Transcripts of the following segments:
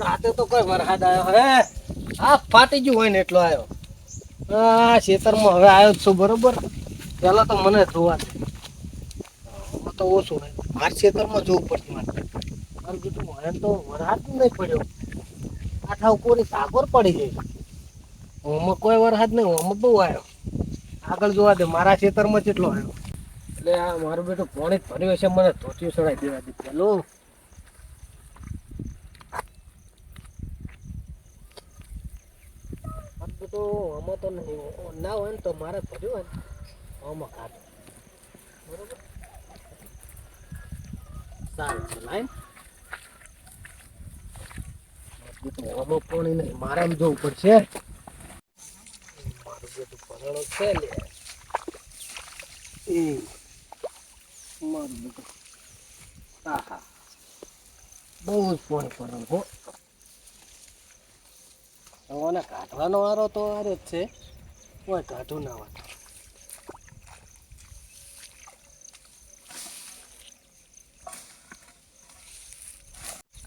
રાતે તો કોઈ વરસાદ આવ્યો હવે આ ફાટી ગયું હોય ને એટલો આવ્યો આ ખેતરમાં હવે આવ્યો છું, બરોબર? પેલા તો મને જોવા દે. તો ઓછું હોય. મારા ખેતરમાં જોવું પડતું મારે. મારું કીધું, મને તો વરસાદ નહીં પડ્યો. આઠા ઉપરી સાગર પડી ગઈ. ઓમાં કોઈ વરસાદ નહીં, ઓમાં બહુ આવ્યો આગળ જોવા દે, મારા ખેતરમાં કેટલો આવ્યો એટલે આ મારું બેટું પાણી ભર્યું છે મને ધોતિયું ચડાવી દેવા દે. પેલું મારું બેટું આમાં તો ના હોય ને તો મારે ભર્યું હોય ને. આમાં કાઢો બરોબર? સારું છે લાઈન આમાં પાણી નહીં મારે આમ જવું પડશે. મારું બેટું ભરેલો છે લે. એ, મારું બેટું આહા. બહુ જ પાણી ભરેલું હો. હવાને કાઢવાનો વારો તો વારો જ છે. કોઈ કાઢું ના હોય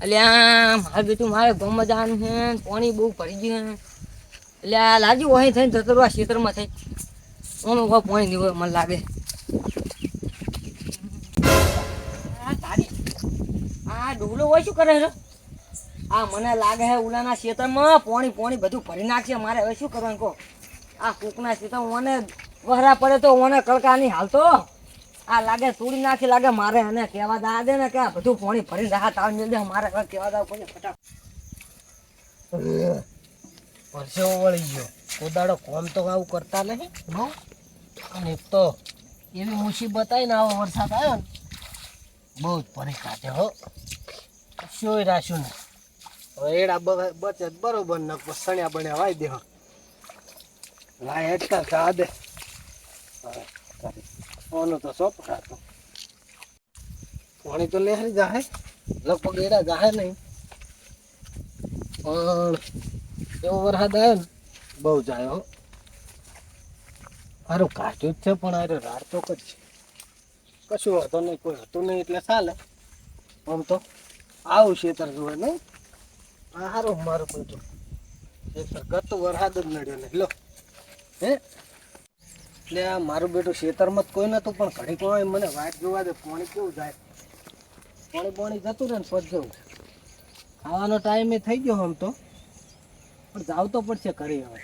અલ્યા, મારે બેટું, મારે ગામમાં જવાનું છે. પાણી બહુ પડી ગયું અલ્યા, લાગ્યું અહીં થઈને જતો રહ્યો ખેતરમાં થઈ. ઓનું કોઈ પાણી નહીં હોય, મને લાગે. આ ડોલો હોય શું કરે છે? આ મને લાગે છે ઉલાના ખેતરમાં પોણી પોણી બધું ભરી નાખશે. મારે હવે શું કરવાનું કહો? આ કૂકના ખેતર મને વહરા પડે તો મને કડકાની હાલતો. આ લાગે તોડી નાખી, લાગે મારે એને કહેવા દા. દે ને કે આ બધું પાણી ભરી રાહત આવી મેળ દે મારે હવે કહેવા દા, કોઈને ફટાક પરસેવો વળી ગયો. કોદાડો કોમ તો આવું કરતા નહીં બહુ અને એક તો એવી મુસીબત આવી ને આવો વરસાદ આવ્યો ને. બહુ જ પરી કાઢે, હો? શું રાશું ને બ- બચે બરોબર ને સણ્યા બન્યા વાય દેહ વાય લાય હેઠતા જા દે હવે કરી. તો સોપ ખાતો પાણી તો લહેરી જાહે. લગભગ એડા જાહે નહીં. પણ એવો વરસાદ આવ્યો ને, બહુ જાયો સારું કાઢ્યું જ છે, પણ અરે રાડ તો છે. કશું હતો નહીં, કોઈ હતું નહીં, એટલે ચાલે. આમ તો આવું ખેતર જોવે નહીં. આ સારું મારું બધું ખેતર તો વરસાદ જ નડ્યો ને. લો. હે? એટલે આ મારું બેટું ખેતરમાં જ કોઈ નતું, પણ ઘડી કોઈ મને વાટ જોવા દે, પાણી કેવું જાય? પાણી પાણી જતું રહે ને પછી જવું ખાવાનો ટાઈમે થઈ ગયો આમ તો. પણ જાવ તો પડશે કરી હવે.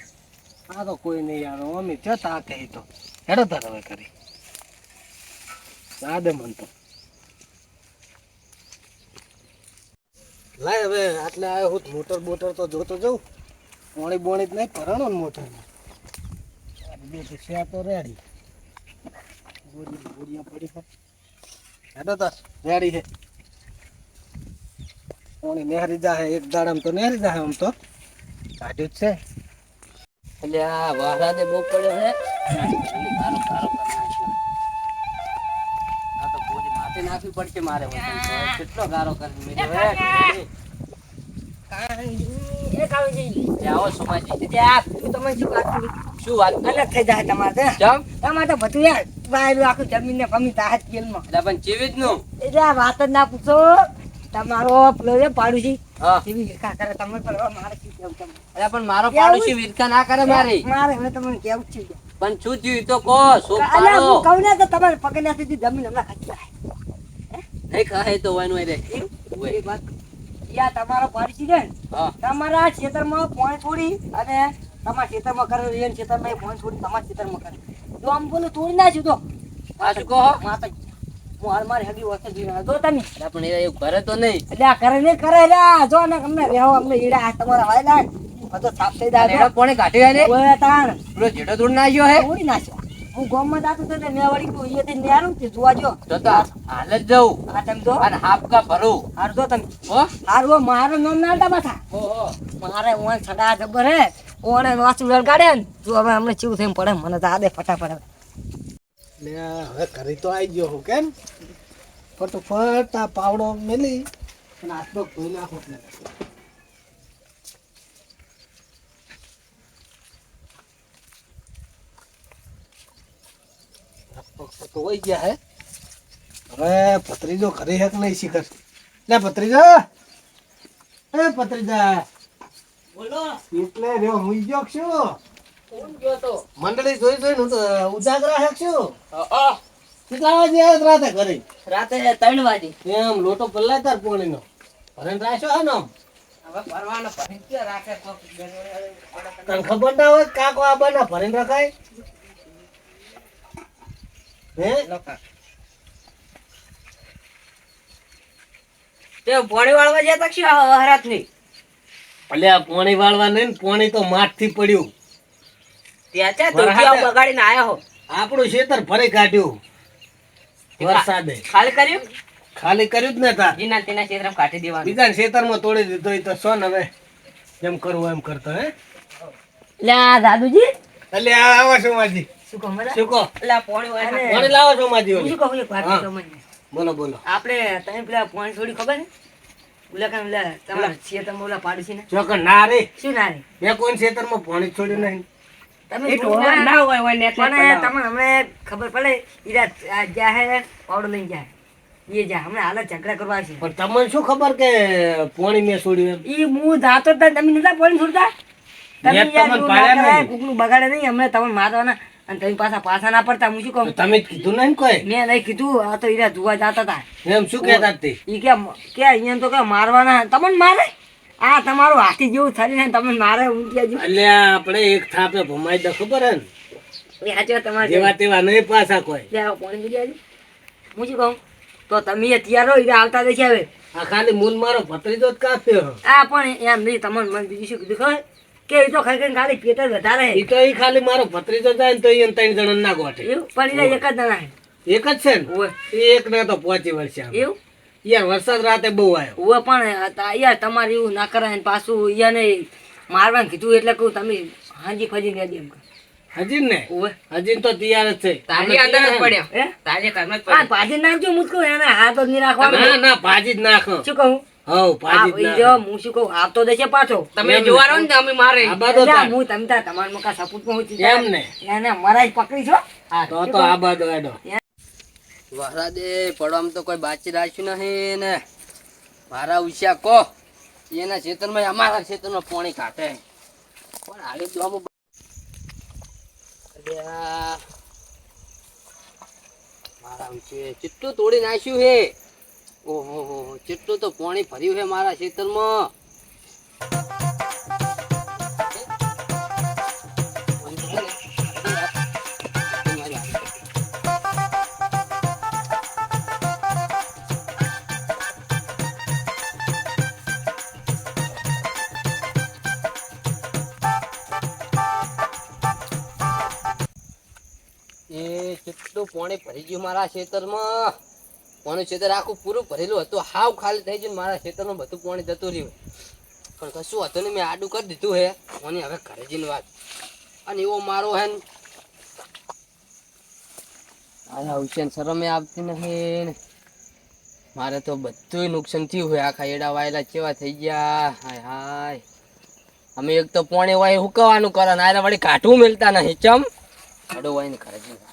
આ તો કોઈ નહીં યાર અમે આ કહી તો. હેડો તાર હવે કરી જા દે મન તો. લાય હવે, આટલે આવ્યો હું મોટર બોટર તો જોતો જઉં. પોણી બોણી જ નહીં, ભરાણો ને મોટર. બે તો રેડી. છે. હેડો તાર રેડી છે. પોણી નેહરી જાહે, એક દાડામાં તો નેહરી જાહે આમ તો. કાઢ્યું જ છે. એટલે આ વરસાદે બહુ છે. માથે નાખવી પડશે મારે કેટલો ગારો કરી મેલ્યો? હે. એ કાળુજી, એ આવો સુમાજી. ત્યાં હું તમને શું વાત શું વાત? અલગ થઈ જાય તમારે તો. તમારે તો બધું યાર વાયરું આખું જમીન ને પમી તાહત તેલમાં. એટલે પણ જીવિતનું એટલે આ વાત જ ના પૂછો. તમારો પેલો છે પાડોશી? હા. કરે તમે પણ મારે કેવું પણ મારો પાડોશી વિરખા ના કરે મારી. મારે હવે તમને કેવું છે. પણ શું થયું તો કહો શું કહું ને તો તમારે જમીન હમણાં ખાઈ જાય નહીં ખાય તો હોય રે એક વાત. યા તમારો પોણી છોડી અને તમારા ખેતરમાં કરે એ છોડી તમારા ખેતરમાં કરે જો આમ બોલું તોડી નાખ્યું તો. આ શું કહો? માતા હું હાલ મારી હગી વખત જોઈ જો તમે. પણ એ કરે તો નહીં. એટલે આ કરે ને કરે રે જો ને અમને રહેવો અમને ઈડા તમારા વાયલા બધો સાફ થઈ જાય કોણે કાઢી ને તાણ. પેલો જેઠો ધૂળ નાખ્યો હે? તોડી નાખ્યો. હું ગોમમાં જાતો હતો ને વળી નેરું તે જોવા જો. તો તો હાલ જ જાઉં. આ તમે જો. અને હાપકા ભરું. હાર જો તમે. હો? હારું હો, મારો નામ ના પાછા. ઓહો મારે ઓણ છડા જબર હે ઓણે વાસુ લગાડે ને જો હવે અમને ચેવું થઈને પડે મને તો આ દે ફટાફટ હવે. ને હવે કરી તો આવી ગયો હું કેમ? ફટોફટ આ પાવડો મેલી અને હાથમાં નાખો. એટલે. ધોઈ ગયા હે? હવે ભત્રીજો ઘરે હેક નહીં શીખર? લે ભત્રીજો! એ પત્રીજા બોલો. એટલે રે હું ગયો છું કોણ ગયો તો? મંડળી જોઈ જોઈ હું તો ઉજાગરા હે કે કેટલા વાગે રાતે ઘરે? રાતે ત્રણ વાગે. એમ લોટો પલ્લાય તાર પોણીનો. ભરણ રાખ્યો હે નામ તને ખબર ના હોય કાકો આ બના ભરીને રખાય? હે? તે પોણી વાળવા જતા શું હરાતની અલ્યા પોણી વાળવા નહીં પોણી તો માઠથી પડ્યું. ત્યાં ત્યાં બગાડીને આવ્યા હો. આપણું ખેતર ફરી કાઢ્યું. વરસાદે. ખાલી કર્યું? ખાલી કર્યું જ ને તા જીના તેના ક્ષેત્રમાં કાઢી દેવાનું. બીજા ખેતરમાં તોડી દીધો તો સોન હવે. જેમ કરવું એમ કરતો હે? લે આ દાદુજી. એટલે આવો શું કહો બોલો બોલો. આપણે તમે પેલા પોણી થોડી ખબર ને ઓલા કાન તમારા ક્ષેત્રમાં ઓલા પાડોશી ને ચોકન ના રે. શું ના રે? મેં કોઈ ખેતરમાં પાણી છોડ્યું નહીં. તમે ના હોય હોય પણ તમને હમણે ખબર પડે ઈરા જ્યાં હે પાવડો લઈને જાય એ જા હમણાં હાલ ઝઘડા કરવા છે પણ તમને શું ખબર કે પોણી મેં છોડ્યું એમ? ઈ હું જાતો તા તમે નતા પોણી છોડતા? તમે યાર બગાડે નહીં. હમણાં તમે મારવાના. અને તમે પાછા પાછા ના પડતા હું શું કહું? તમે કીધું નહીં કોઈ? મેં નહીં કીધું આ તો ઈરા જોવા જતા હતા એમ શું કહેતા તે? ઈ કે કે અહીંયા તો કે મારવાના તમને મારે? આ તમારું હાથી જેવું થઈને તમે મારે ઊંટિયા જેવું? એટલે આપણે એક થાપે ભમાઈ દે ખબર હે ને? સાચો તમારે. જેવા તેવા નહીં પાછા કોઈ. આવો પાણી પી હું શું કહું? તો તમે એ તૈયાર હો ઈરા આવતા દેખી હવે. આ ખાલી મૂન મારો ભત્રીજો જ કાપ્યો આ પણ એમ નહીં તમને મને બીજું શું કીધું ખબર? કે એ તો ખરેખર ખાલી પેટ જ વધારે એ તો એ ખાલી મારો ભત્રીજો જાય ને તો એ ત્રણ જણા ના ગોઠે. પણ એક જ જણા એક જ છે ને? એક ને તો પહોંચી વળશે એવું? યાર વરસાદ રાતે બહુ આવ્યો ઓવે પણ યાર તમારે એવું ના કરાય ને પાછું યાને મારવાનું કીધું એટલે કહું તમે હાજી ફજી ને એમ. હજી ને? હજી તો તૈયાર જ છે. તાજી અંદર જ પડ્યો. હે? તાજે જ પડ્યો. ભાજી નાખજો મુસ્કો એને હાથ જ નહીં રાખવાનો. ના ના ભાજી જ નાખો. શું કહું? હવ ભાજી જ જો હું શું કહું આવતો દેશે પાછો. તમે જોવાનો ને. અમે મારે. આ હું તમે તાર તમારા મકા સપૂતમાં હું એમ ને. એને મરાઈ પકડી છો? તો તો આ બાજુ હેડો વરસાદે પડવામાં તો કોઈ બાચી રાખ્યું નહીં ને મારા ઉછ્યા કો. એના ખેતરમાં અમારા ખેતરમાં પાણી કાઢે પણ હાલે મારા ચિટ્ટું તોડી નાખ્યું હે. ઓહો ચિટ્ટું તો પાણી ભર્યું છે મારા ખેતરમાં એ કેટલું પાણી ભરી ગયું મારા ખેતરમાં પાણી ખેતર આખું પૂરું ભરેલું હતું. હાવ ખાલી થઈ ગયું મારા ખેતરમાં બધું પાણી જતું રહ્યું. પણ કશું હતું ને મેં આડું કરી દીધું હે. મને હવે ઘરે જઈને વાત. અને એવો મારો હે ને. હુસેન શરમે આવતી નથી ને. મારે તો બધું નુકસાન થયું હોય આખા એડા વાયેલા કેવા થઈ ગયા. હાય હાય. અમે એક તો પોણે વાય હુકવાનું કરો ને આયરા વળી કાઢવું મેલતા નહીં, ચમ? અડો વાય ને ઘરે જઈને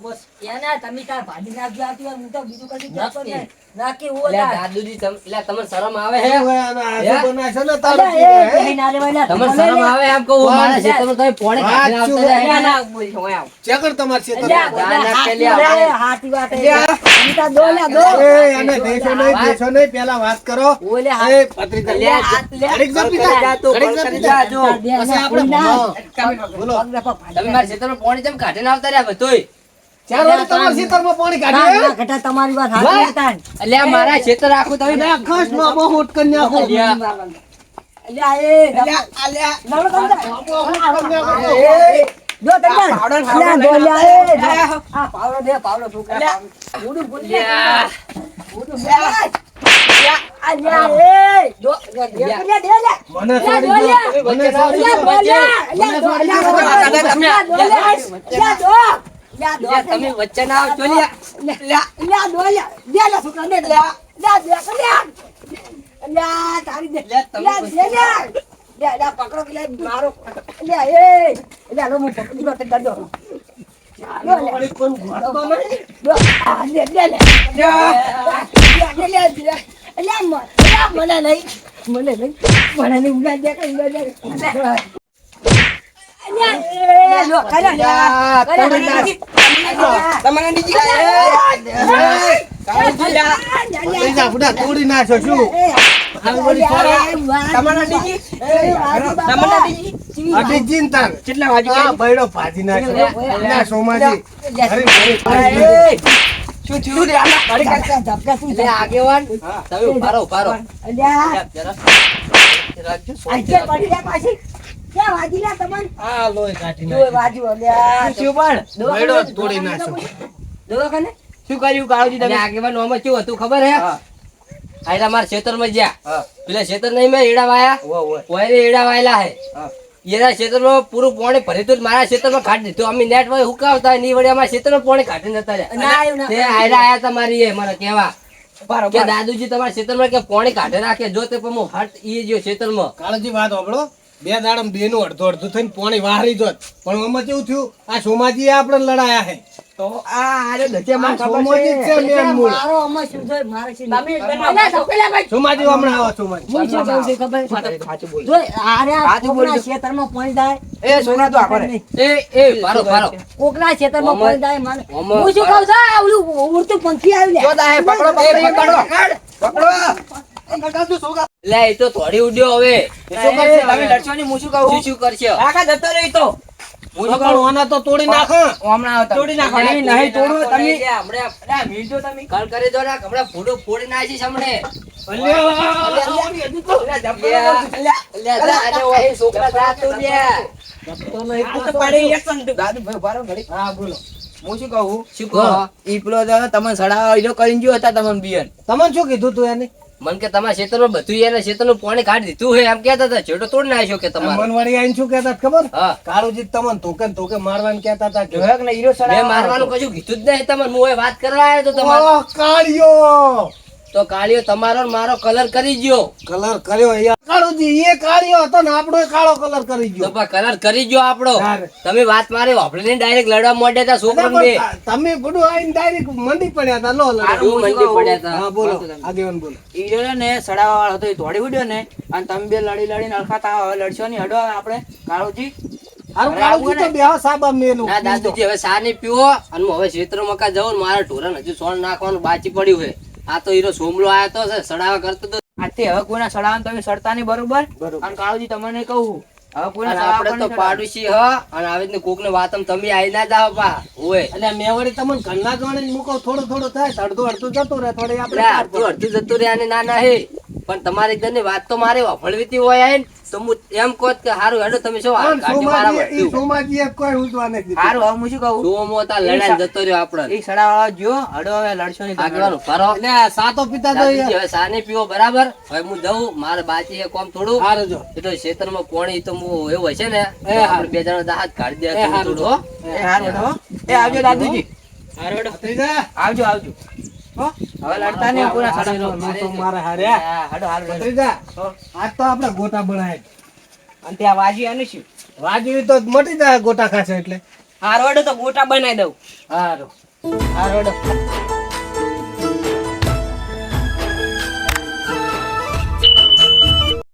કરવાનું એનું પછી તમે તાર ભાજી નાખજો આવતી હું તો બીજું કશું નાખી. નહીં. નાખી હું એટલે દાદુજી તમ- એટલે તમને શરમ આવે હે હવે આનો હે? બનાવશો ને તારું અલા, જીવે, એ હે? ના રેવાય ના. તમને શરમ આવે એમ કહું મારા છે. ખેતરમાં તમે પોણે વાત કાઢીને આવતા શું? જાય. ના, ના, બોલ છો, આવ. ચેકર તમારે છે તમે. ના, હાથી ના, રે, હાથી વાત તમે તાર દો લ્યા, દો. એ, એને દેશો નહીં દેશો નહીં પેલા વાત કરો ઓલે લે. ઘડીક જો કરી જા તું, ઘડીક. જા. પછી આપણે બોલો. ને તમે કાઢીને આવતા રહ્યા બધુંય? ચાર તમારા ખેતરમાં પાણી કાઢ્યું, ના, ઘટા તમારી વાત હાચી વાહ. હતા. મારા ખેતર આખું તમે અલ્યા, આકાશમાં બહુ હોટ કરી નાખો. અલ્યા. અલ્યા, એ, અલ્યા, નાખો. એ, જો તમે અલ્યા, પાવડો એ, આ પાવડો દે, પાવડો છોકરા, પાવડો. બુડું, બુડું દે. અલ્યા. એ, દો, દો, દે. મને છોડી દો. મને છોડી દો. અલ્યા, દો, અલ્યા, દો, તમે- અલ્યા, દો. લ્યા, તમે વચ્ચે ના આવજો લ્યા. લ્યા, લ્યા, દો, લ્યા. લ્યા, લ્યા, છોકરા, દે, લ્યા. લ્યા, દે, લ્યા. લ્યા, તારી દે. લ્યા, તમે લ્યા, લ્યા. લ્યા, પકડો કે લ્યા, મારો. લ્યા, એ. લ્યા, લો, હું પકડી લો, તે દડો. મ- મને નહીં. મને નહીં. મને નહીં. ઉડા દે, કઈ ઉડા દે. તોડી નાખ્યો શું કેટલા વાગે ભાજી નાખ્યો સોમાજી. શું થયું આગેવાન તમે ઊભા રહો, ઊભા રહો. જરા, જરા. રાખજો, શાંતિ રાખજો. આ લોહી કાઢી શું પણ? બૈડો તોડી નાખ્યો. શું કર્યું? કાળુજી તમે? આગેવાન આમાં કેવું હતું ખબર હે? આયરા મારા ખેતરમાં જ્યાં પેલા ખેતર નહીં મેં એડા વાયા ઓયરે એડા વાયેલા હે. એના ખેતરમાં પૂરું પોણે ભરી તો મારા ખેતરમાં કાઢી દીધું. અમે નેટ વાય હુકાવતા નહીં વળી અમારા ખેતરમાં પોણે કાઢી નતા આયરા આયા તમારી એ મને કેવા. કે દાદુજી તમારા ખેતરમાં કે પોણે કાઢે રાખે? જો તે પણ હું હટ ઈ જો ખેતરમાં. કાળજી વાત હોભળો. બે દાડમ બે નું અડધો અડધું થઈને પોણી વાહરી જોત. પણ આમાં કેવું થયું? આ સોમાજી આપણે લડાયા હે. તો આ આરે દચે આ સોમાજી છે મેન મૂળ. સોમાજી હમણાં આવો સોમાજી. એ સોના તો આખો એ એ પારો પારો કોકના ખેતરમાં ઓમર- પાણી જાય મને હું શું કહું છું? ઓલું ઉડતું પંખી આવ્યું જો દાહે પકડો પકડો એ પકડો. લે એ તો થોડી ઉડ્યો હવે. શું કરશે? તમે? લડશો ને હું શું કહું? શું કરશે? આખા જતો રહી તો. હું ઓના તો તોડી નાખો. તોડી નાખો. નહીં, નહીં તોડો તમે. તમે કલ કરી દો ને હમણાં ફોડી સડાવા કરીને હતા બિયન તમને શું કીધું તું એને? મન કે તમારા ક્ષેત્રમાં બધું એને ક્ષેત્રનું પાણી કાઢી દીધું હોય એમ કહેતા હતા છેડો તોડ નાખ્યો કે તમારો. મનવાડી આઈને શું કહેતા ખબર? હા. કાળુજી તમને ને ધોકે મારવાનું કહેતા હતા કે મેં મારવાનું કશું કીધું જ નહીં તમને હું એ વાત કરવા આવ્યો તો તમારો કાળિયો! તો કાળિયો તમારો મારો કલર કરી ગયો કલર કર્યો યાર કાળુજી એ કાળિયો હતો ને આપણો કાળો કલર કરી ગયો પણ કલર કરી ગયો આપણો. તમે વાત મારી વાપરીને ડાયરેક્ટ લડવા માંડ્યા તા છોકરો ત- તમે બધું આઈને ડાયરેક્ટ મંડી પડ્યા તા લો લો. મંડી પડ્યા તા. હા બોલો. આગેવાન બોલો. ઈ રહ્યો ને સડાવા વાળો હતો એ દોડી ઉડ્યો ને અને તમે બે લડી લડીને અડખાતા હવે લડશો ની હડો આપણે કાળુજી. હારું અરે કાળુજી તો આવું ને. બેહો સાબા મેલું. ના દાદુજી હવે સા ની પીવો. અને હવે ક્ષેત્ર મકા જાઉં ને મારા ઢોરણ હજુ સોણ નાખવાનું બાચી પડ્યું છે. આ તો હીરો સોમલો આયો તો છે સડાવા કરતો તો. આથી હવે કોઈના સડાવા તમે સડતા નહીં બરોબર. અને કાળુજી તમને કહું. હવે કોઈના આપણે તો પાડોશી હ. અને આવી કોકને વાતમ તમે આવી ના જાવ પા. ઓય. એટલે મેં વળી તમને ઘરના જોડે મૂકો થોડો થોડો થાય અડધો અડધો જતો રહે થોડી આપણે અડધું જતો જતું અને ના ના હે. પણ તમારી એકદમની વાત તો મારે વફળવીતી હોય આઈને તો હું એમ કહું કે હારું હેડો તમે શું. હવે હું શું કહું? સોમો તા લડાઈ જતો રહ્યો આપણને એ સડાવાળો જો હડો હવે લડશો નહીં આગળનો ફરો. એટલે સાતો પિતા તો હવે સાને પીવો બરાબર? હવે હું જઉં મારે બાકી છે કોમ થોડું. હારું જો. એ તો ક્ષેત્રમાં કોણી તો હું એવું હશે ને એ હારું. બે જણા દાહત કાઢી દે થોડું હારું. હો. એ હારું હો એ આવજો દાદુજી. ભત્રીજા, આવજો આવજો. હો. હવે લડતા નહીં સડાવવા. લો, લો તો મારે હાર્યા. હા, હડો હારું લડો. ભત્રીજા, આજ તો આપણે ગોટા બનાય અને ત્યાં વાજી આને શું વાજવી તો મટી જાય ગોટા ખાશે એટલે. હારું હડો તો ગોટા બનાવી દઉં. હારું. હારું હડો